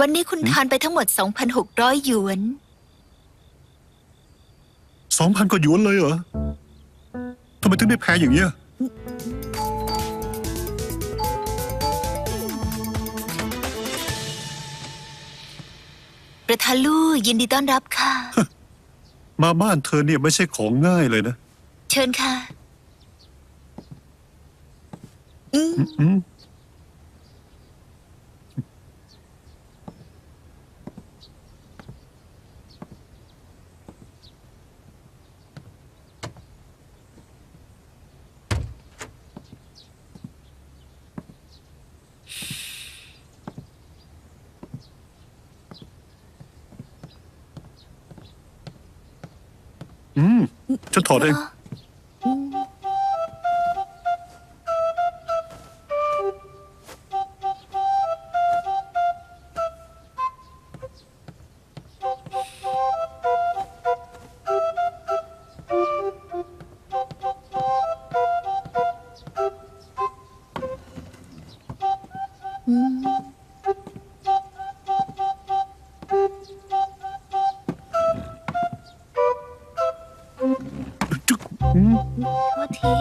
วันนี้คุณทานไปทั้งหมด 2,600 หยวน สองพันกว่าหยวนเลยเหรอทำไมถึงได้แพ้อย่างเงี้ย ประธานลู่ยินดีต้อนรับค่ะ มาบ้านเธอเนี่ยไม่ใช่ของง่ายเลยนะ เชิญค่ะ อืม อืม มฉัน โทษที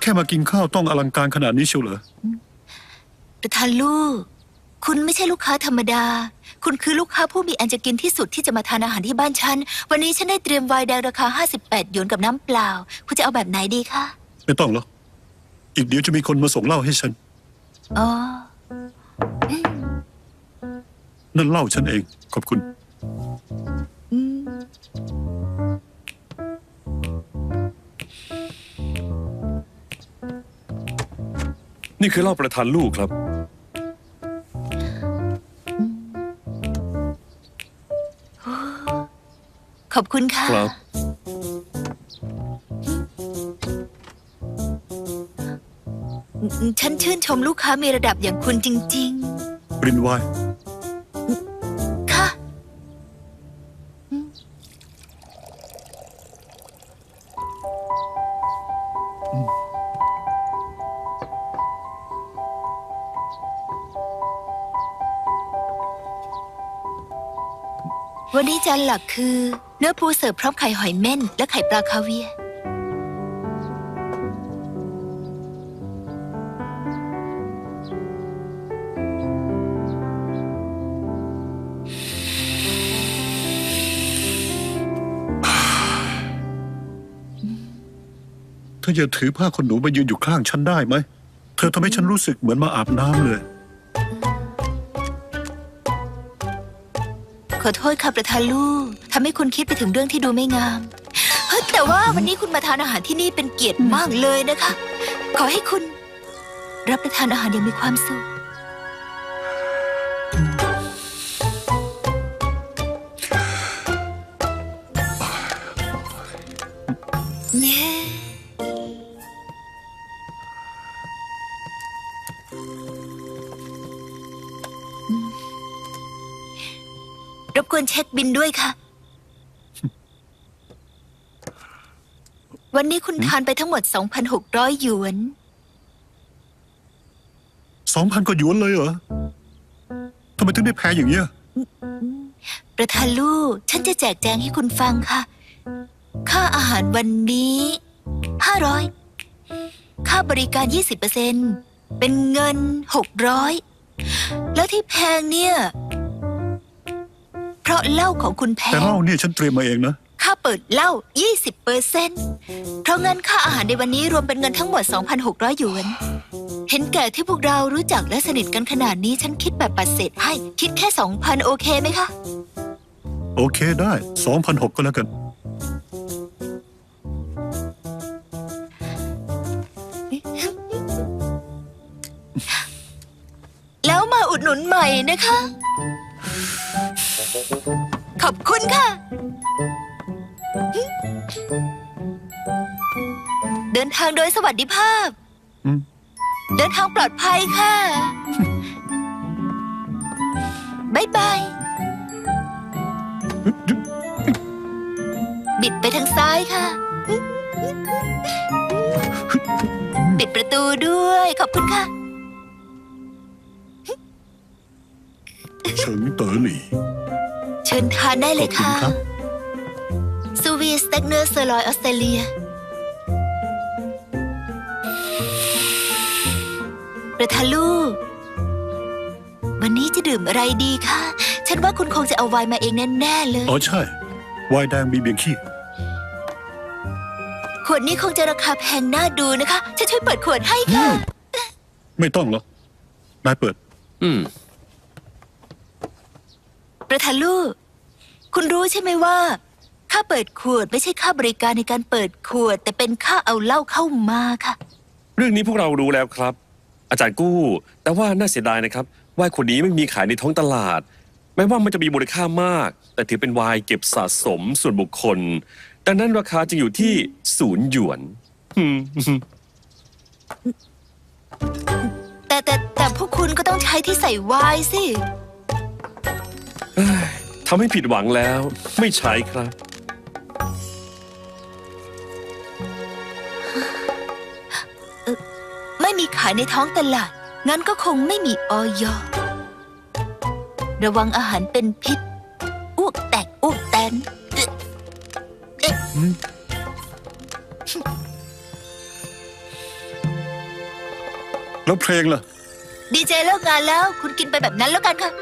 แค่มากินข้าวต้องอลังการขนาดนี้เชียวเหรอ ประธานลู่ คุณไม่ใช่ลูกค้าธรรมดา คุณคือลูกค้าผู้มีอันจะกินที่สุดที่จะมาทานอาหารที่บ้านฉัน วันนี้ฉันได้เตรียมไวน์แดงราคา 58 หยวนกับน้ำเปล่า คุณจะเอาแบบไหนดีคะ ไม่ต้องหรอก อีกเดี๋ยวจะมีคนมาส่งเหล้าให้ฉัน อ๋อ นั่นเหล้าฉันเอง ขอบคุณ อืม นี่คือเหล้าประธานลูกครับ อบคุณค่ะ ครับ ฉันชื่นชมลูกค้ามีระดับอย่างคุณจริงปรินไวน์ๆ ค่ะ วันนี้จานหลักคือ เนื้อปูเสิร์ฟพร้อมไข่หอยเม่นและไข่ปลาคาเวียร์เธออย่าถือผ้าขนหนูมายืนอยู่ข้างฉันได้ไหม เธอทำให้ฉันรู้สึกเหมือนมาอาบน้ำเลย ขอโทษค่ะประธานลูกทำให้คุณคิดไปถึงเรื่องที่ดูไม่งามเฮ้แต่ว่าวันนี้คุณมาทานอาหารที่นี่เป็นเกียรติมากเลยนะคะ ขอให้คุณ รับประทานอาหารอย่างมีความสุขเนี่ย รบกวนเช็คบินด้วยค่ะ วันนี้คุณทานไปทั้งหมด 2,600 หยวน สองพันกว่าหยวนเลยเหรอทำไมถึงได้แพ้อย่างเงี้ย ประธานลูกฉันจะแจกแจงให้คุณฟังค่ะ ค่าอาหารวันนี้ 500 ค่าบริการ 20%เป็นเงิน 600 แล้วที่แพงเนี่ย เพราะเหล้าของคุณแพแต่งเหล้าเนี่ยฉันเตรียมมาเองนะ ค่าเปิดเหล้า20%เพราะงั้นค่าอาหารในวันนี้รวมเป็นเงินทั้งหมด 2,600หยวน เห็นแก่ที่พวกเรารู้จักและสนิทกันขนาดนี้ฉันคิดแบบปัดเศษให้คิดแค่2,000โอเคไหมคะ โอเคได้สองพันหกก็แล้วกัน แล้วมาอุดหนุนใหม่นะคะ ขอบคุณค่ะเเดินทางโดยสวัสดิภาพ อืม เดินทางปลอดภัยค่ะ บ๊ายบาย บิดไปทางซ้ายค่ะ ปิดประตูด้วย ขอบคุณค่ะ เฉิงเต๋อหลี่ เชิญทานได้เลยค่ะขอบคุณครับ ซูวีสเต็กเนื้อเซอร์ลอยออสเตรเลีย ประธานลูก วันนี้จะดื่มอะไรดีคะฉันว่าคุณคงจะเอาไวน์มาเองแน่ๆเลย อ๋อใช่ไวน์แดงมีเบียงขี้ขวดนี้คงจะราคาแพงน่าดูนะคะฉันช่วยเปิดขวดให้ค่ะ ไม่ต้องหรอกนายเปิด อืม ประธานลูกคุณรู้ใช่ไหมว่า ค่าเปิดขวดไม่ใช่ค่าบริการในการเปิดขวด แต่เป็นค่าเอาเหล้าเข้ามาค่ะ เรื่องนี้พวกเรารู้แล้วครับ อาจารย์กู้ แต่ว่าน่าเสียดายนะครับวายขวดนี้ไม่มีขายในท้องตลาด แม้ว่ามันจะมีมูลค่ามาก แต่ถือเป็นไวน์เก็บสะสมส่วนบุคคล ดังนั้นราคาจึงอยู่ที่ศูนย์หยวนอืมแต่แต่แต่พวกคุณก็ต้องใช้ที่ใส่ไวน์สิ ทำให้ผิดหวังแล้ว ไม่ใช้ครับ ไม่มีขายในท้องตลาด งั้นก็คงไม่มีออยระวังอาหารเป็นพิษอ้วกแตกอ้วกแตนเอ๊ะเอ๊ะแล้วเพลงล่ะ ดีเจเลิกงานแล้ว คุณกินไปแบบนั้นแล้วกันค่ะ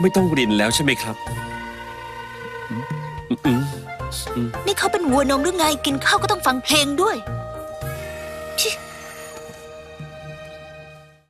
ไม่ต้องรินแล้วใช่ไหมครับอืมอืม นี่เขาเป็นวัวนมหรือไงกินข้าวก็ต้องฟังเพลงด้วย